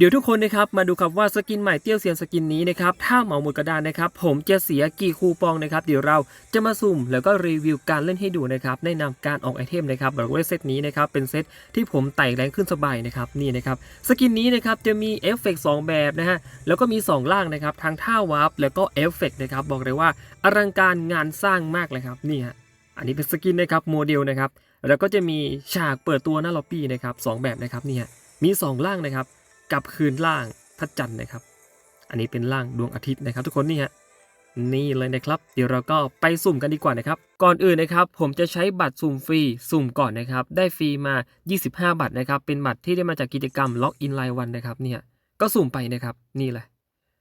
เดี๋ยวทุกคนนะครับมาดูครับว่าสกินใหม่เตี้ยวเซียนสกินนี้นะครับถ้าเหมาหมดกระดานนะครับผมจะเสียกี่คูปองนะครับเดี๋ยวเราจะมาสุ่มแล้วก็รีวิวการเล่นให้ดูนะครับแนะนำการออกไอเทมนะครับบอกว่าเซตนี้นะครับเป็นเซตที่ผมไต่แรงขึ้นสบายนะครับนี่นะครับสกินนี้นะครับจะมีเอฟเฟกต์สองแบบนะฮะแล้วก็มีสองล่างนะครับทั้งท่าวาร์ปแล้วก็เอฟเฟกต์นะครับบอกเลยว่าอลังการงานสร้างมากเลยครับนี่ฮะอันนี้เป็นสกินนะครับโมเดลนะครับแล้วก็จะมีฉากเปิดตัวหน้าล็อบบี้นะครับสองแบบนะครับนี่ฮะมีสองล่างนะครับ กลับคืนล่างพระจันทร์นะครับ อันนี้เป็นล่างดวงอาทิตย์นะครับ ทุกคนนี่ฮะนี่เลยนะครับ เดี๋ยวเราก็ไปสุ่มกันดีกว่านะครับ ก่อนอื่นนะครับ ผมจะใช้บัตรสุ่มฟรีสุ่มก่อนนะครับ ได้ฟรีมา 25บัตรนะครับ เป็นบัตรที่ได้มาจากกิจกรรมล็อกอินไลน์วันนะครับ เนี่ย ก็สุ่มไปนะครับ นี่แหละ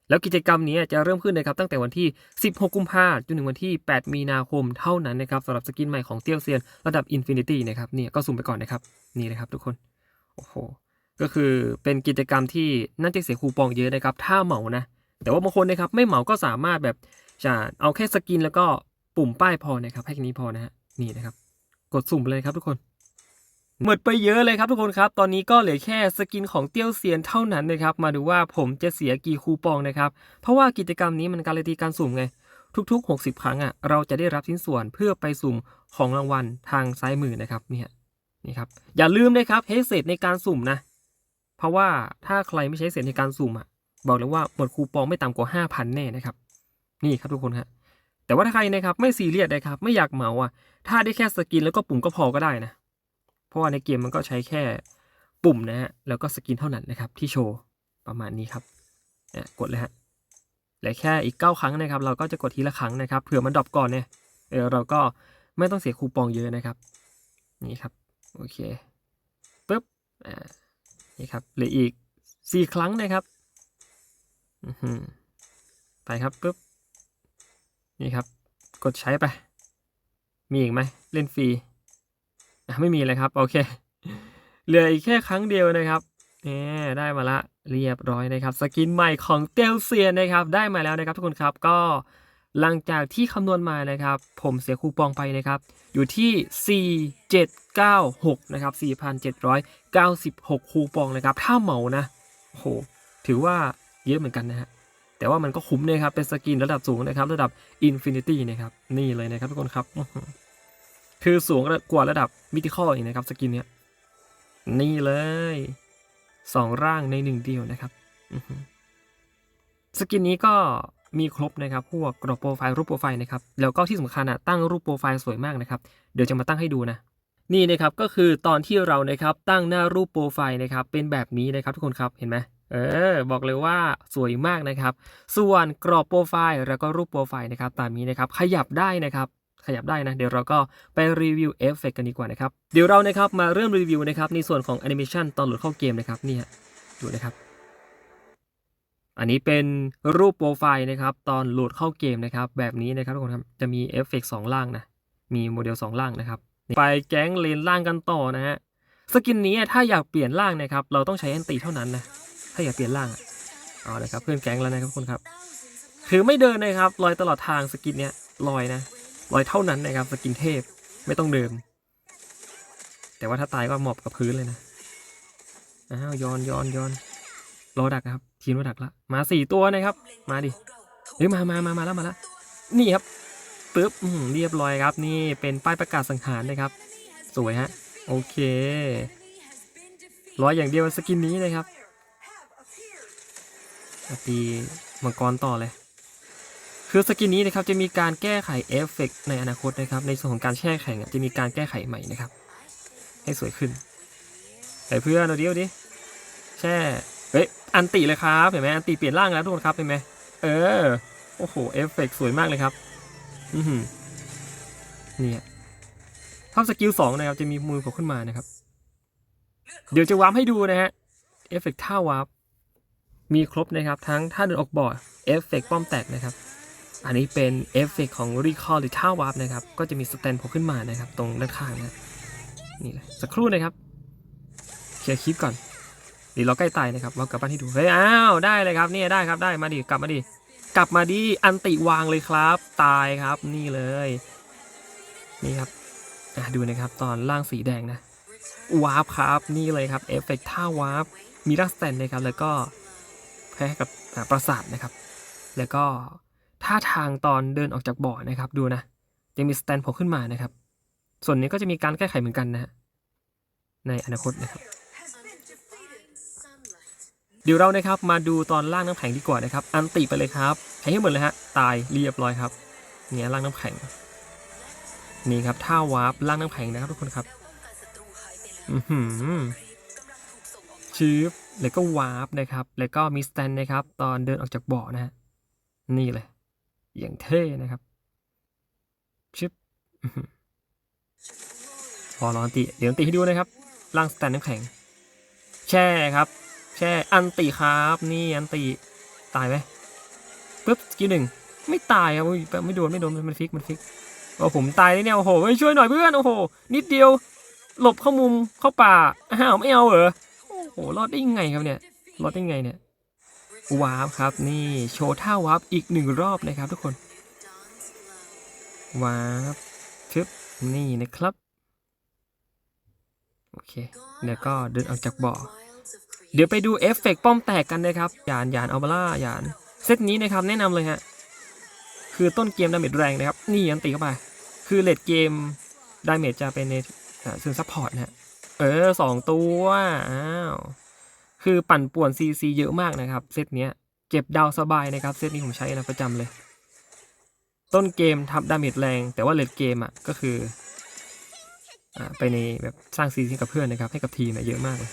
แล้วกิจกรรมนี้จะเริ่มขึ้นนะครับ ตั้งแต่วันที่ 16 กุมภาพันธ์จนถึงวันที่ 8 มีนาคมเท่านั้นนะครับสำหรับสกินใหม่ของเตี้ยวเซียนระดับ Infinity นะครับ เนี่ย ก็สุ่มไปก่อนนะครับ นี่นะครับทุกคน โอ้โห ก็คือเป็นกิจกรรมที่น่าจะเสียคูปองเยอะนะครับ ถ้าเหมานะ แต่ว่าบางคนนะครับไม่เหมาก็สามารถแบบจะเอาแค่สกินแล้วก็ปุ่มป้ายพอนะครับแค่นี้พอนะฮะนี่นะครับ กดสุ่มเลยครับทุกคนหมดไปเยอะเลยครับทุกคนครับ ตอนนี้ก็เหลือแค่สกินของเตี้ยวเซียนเท่านั้นนะครับ มาดูว่าผมจะเสียกี่คูปองนะครับ เพราะว่ากิจกรรมนี้มันการันตีการสุ่มไง ทุก ๆ 60 ครั้งอะเราจะได้รับชิ้นส่วนเพื่อไปสุ่มของรางวัลทางซ้ายมือนะครับเนี่ยนี่ครับอย่าลืมนะครับให้เศษในการสุ่มนะ เพราะว่าถ้าใครไม่ใช้เศษในการสุ่มอะ บอกเลยว่าหมดคูปองไม่ต่ำกว่า 5,000 แน่นะครับ นี่ครับทุกคนฮะแต่ว่าถ้าใครนะครับไม่ซีเรียสนะครับไม่อยากเหมาอะ ถ้าได้แค่สกินแล้วก็ปุ่มก็พอก็ได้นะ เพราะว่าในเกมมันก็ใช้แค่ปุ่มนะฮะแล้วก็สกินเท่านั้นนะครับที่โชว์ประมาณนี้ครับเนี่ยกดเลยฮะเหลือแค่อีก 9 ครั้งนะครับ เราก็จะกดทีละครั้งนะครับเผื่อมันดรอปก่อนเนี่ยเออเราก็ไม่ต้องเสียคูปองเยอะนะครับ นี่ครับ โอเคปึ๊บอ่า นี่ครับเหลืออีกสี่ครั้งนะครับไปครับปุ๊บนี่ครับ กดใช้ไป มีอีกไหมเล่นฟรีอะไม่มีเลยครับ โอเค เหลืออีกแค่ครั้งเดียวนะครับเนี่ได้มาละเรียบร้อยนะครับ สกินใหม่ของเตลเซียนนะครับ ได้มาแล้วนะครับทุกคนครับก็ หลังจากที่คำนวณมานะครับ ผมเสียคูปองไปนะครับ อยู่ที่ 4796 นะครับ 4,796 คูปองนะครับ ถ้าเหมานะโอ้โหถือว่าเยอะเหมือนกันนะฮะแต่ว่ามันก็คุ้มนะครับ เป็นสกินระดับสูงนะครับ ระดับ Infinity นะครับ นี่เลยนะครับทุกคนครับ คือสูงกว่าระดับมิติคอลอีกนะครับ สกินเนี้ย นี่เลย สองร่างในหนึ่งเดียวนะครับ สกินนี้ก็ มีครบนะครับพวกกรอบโปรไฟล์รูปโปรไฟล์นะครับแล้วก็ที่สำคัญอะตั้งรูปโปรไฟล์สวยมากนะครับเดี๋ยวจะมาตั้งให้ดูนะนี่นะครับก็คือตอนที่เรานะครับตั้งหน้ารูปโปรไฟล์นะครับเป็นแบบนี้นะครับทุกคนครับเห็นไหมเออบอกเลยว่าสวยมากนะครับ ส่วนกรอบโปรไฟล์แล้วก็รูปโปรไฟล์นะครับตามนี้นะครับขยับได้นะครับขยับได้นะ เดี๋ยวเราก็ไปรีวิวเอฟเฟกกันดีกว่านะครับ เดี๋ยวเรานะครับมาเริ่มรีวิวนะครับในส่วนของแอนิเมชันตอนโหลดเข้าเกมนะครับนี่ฮะดูนะครับ อันนี้เป็นรูปโปรไฟล์นะครับ ตอนโหลดเข้าเกมนะครับ แบบนี้นะครับทุกคนครับ จะมีเอฟเฟกสองล่างนะ มีโมเดลสองล่างนะครับ ไปแก๊งเลนล่างกันต่อนะฮะ สกินนี้ถ้าอยากเปลี่ยนล่างนะครับ เราต้องใช้แอนตีเท่านั้นนะ ถ้าอยากเปลี่ยนล่างอเอาเลยครับเพื่อนแก๊งแล้วนะครับทุกคนครับ คือไม่เดินนะครับลอยตลอดทางสกินเนี้ยลอยนะลอยเท่านั้นนะครับสกินเทพไม่ต้องเดินแต่ว่าถ้าตายก็หมอบกับพื้นเลยนะ อ้าวย้อนย้อนย้อน รอดักครับ ทีมรอดักละ มาสี่ตัวนะครับ มาดิเฮ้ยมามามามาแล้วมาแล้วนี่ครับปึ๊บเรียบร้อยครับ นี่เป็นป้ายประกาศสังหารนะครับ สวยฮะ โอเคร้อยอย่างเดียวสกินนี้นะครับตีมังกรต่อเลย คือสกินนี้นะครับจะมีการแก้ไขเอฟเฟกต์ในอนาคตนะครับ ในส่วนของการแช่แข็งจะมีการแก้ไขใหม่นะครับ ให้สวยขึ้นไอ้เพื่อนเอาเดิเอาดิแช่ เฮ้ย อันติเลยครับ เห็นไหมอันติเปลี่ยนร่างแล้วทุกคนครับ เห็นไหมเออ โอ้โห เอฟเฟกต์สวยมากเลยครับ อือหือเนี่ยภาพสกิลสองนะครับ จะมีมือโผล่ขึ้นมานะครับ เดี๋ยวจะวาร์ปให้ดูนะฮะ เอฟเฟกต์ท่าวาร์ป มีครบนะครับ ทั้งท่าเดินออกบอร์ด เอฟเฟกต์ป้อมแตกนะครับ อันนี้เป็นเอฟเฟกต์ของรีคอร์หรือท่าวาร์ปนะครับ ก็จะมีสแตนโผล่ขึ้นมานะครับ ตรงด้านข้างนะ นี่เลย สักครู่นะครับ เคลียร์คลิปก่อน เดี๋ยวเราใกล้ตายนะครับเรากลับบ้านให้ดูเฮ้ยอ้าวได้เลยครับเนี่ยได้ครับได้มาดิกลับมาดิกลับมาดิอันติวางเลยครับ ตายครับนี่เลย นี่ครับดูนะครับตอนล่างสีแดงนะวาร์ปครับนี่เลยครับเอฟเฟกต์ท่าวาร์ปมีร่างสแตนนะครับแล้วก็คล้กับปราสาทนะครับ แล้วก็ท่าทางตอนเดินออกจากบ่อนะครับดูนะยังมีสแตนโผล่ขึ้นมานะครับ ส่วนนี้ก็จะมีการแก้ไขเหมือนกันนะในอนาคตนะครับ ดี๋ยวเรานะครับมาดูตอนล่างน้ำแข็งดีกว่านะครับ อันติไปเลยครับแข็งให้หมดเลยฮะ ตายเรียบร้อยครับ เนี่ยล่างน้ำแข็ง นี่ครับท่าวาร์ปล่างน้ำแข็งนะครับทุกคนครับ อือหือชืบแล้วก็วาร์ปนะครับ แล้วก็มีสแตนนะครับ ตอนเดินออกจากบ่อนะฮะ นี่เลย อย่างเท่นะครับชึบอื้อหือพอรออันติเดี๋ยวอันติให้ดูนะครับล่างสแตนน้ำแข็ง แช่ครับ แช่อันติครับนี่อันติตายไหมปึ๊บสกิลหนึ่งไม่ตายครับไม่โดนไม่โดนมันฟิกมันฟิกโอ้ผมตายเลยเนี่ยโอ้โหเฮ้ยช่วยหน่อยเพื่อนโอ้โหนิดเดียวหลบเข้ามุมเข้าป่าอ้าวไม่เอาเหรอโอ้โหรอดได้ยังไงครับเนี่ยรอดได้ยังไงเนี่ยวาร์ปครับนี่โชว์ท่าวาร์ปอีกหนึ่งรอบนะครับทุกคนวาร์ปชึบนี่นะครับโอเคแล้วก็เดินออกจากบ่อ เดี๋ยวไปดูเอฟเฟกต์ป้อมแตกกันนะครับยานยานอัลบาร่ายานเซตนี้นะครับแนะนำเลยฮะคือต้นเกมดาเมจแรงนะครับนี่ยันตีเข้าไปคือเลดเกมดาเมจจะเป็นในอ่าซึ่งซัพพอร์ตนะฮะเออสองตัวอ้าวคือปั่นป่วนซีซีเยอะมากนะครับเซตเนี้ยเก็บดาวสบายนะครับเซตนี้ผมใช้นะประจำเลย ต้นเกมทับดาเมจแรง แต่ว่าเลดเกมอะก็คืออ่าไปในแบบสร้างซีซีกับเพื่อนนะครับให้กับทีมนี่ยเยอะมากเลย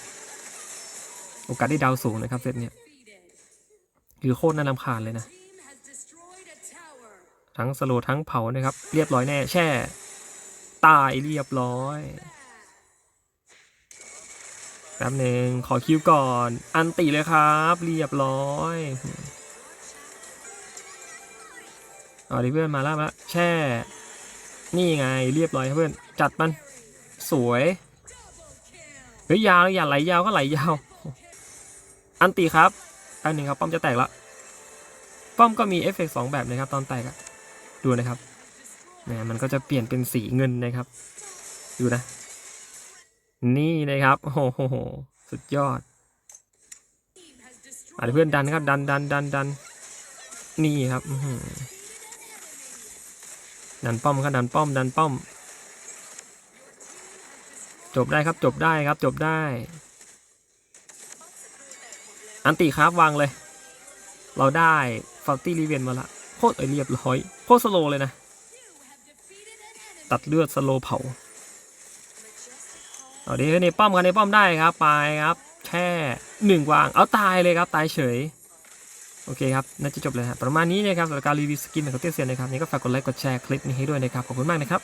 โอกาสได้ดาวสูงนะครับเซตเนี้ยคือโคตรน่ารำคาญเลยนะ ทั้งสโลทั้งเผานะครับ เรียบร้อยแน่แช่ ตายเรียบร้อยแป๊บหนึ่งขอคิวก่อน อันติเลยครับ เรียบร้อยเอาดิเพื่อนมาแล้วแล้วแช่ นี่ไงเรียบร้อยเพื่อน จัดมัน สวย เฮ้ยยาวอย่าไหลยาวก็ไหลยาว อันติครับอันหนึ่งครับป้อมจะแตกละป้อมก็มีเอฟเฟกต์สองแบบนะครับ ตอนแตกอะดูนะครับเนี่ยมันก็จะเปลี่ยนเป็นสีเงินนะครับ ดูนะ นี่นะครับโอ้โหสุดยอดอะเดี๋ยวเพื่อนดันครับดันดันดันดันนี่ครับดันป้อมครับดันป้อม ดันป้อม จบได้ครับจบได้ครับจบได้ อันติครับวางเลย เราได้ฟัลตี้รีเวนมาละโคตรเอเรียบร้อยโคตรสโลเลยนะ ตัดเลือดสโลเผาเอาดีในป้อมกันในป้อมได้ครับ ไปครับแค่หนึ่งวาง เอาตายเลยครับ ตายเฉย โอเคครับ น่าจะจบเลยฮะประมาณนี้นะครับสำหรับการรีวิวสกินของเตี้ยเซียนนะครับนี่ก็ฝากกดไลค์กดแชร์คลิปนี้ให้ด้วยนะครับ ขอบคุณมากนะครับ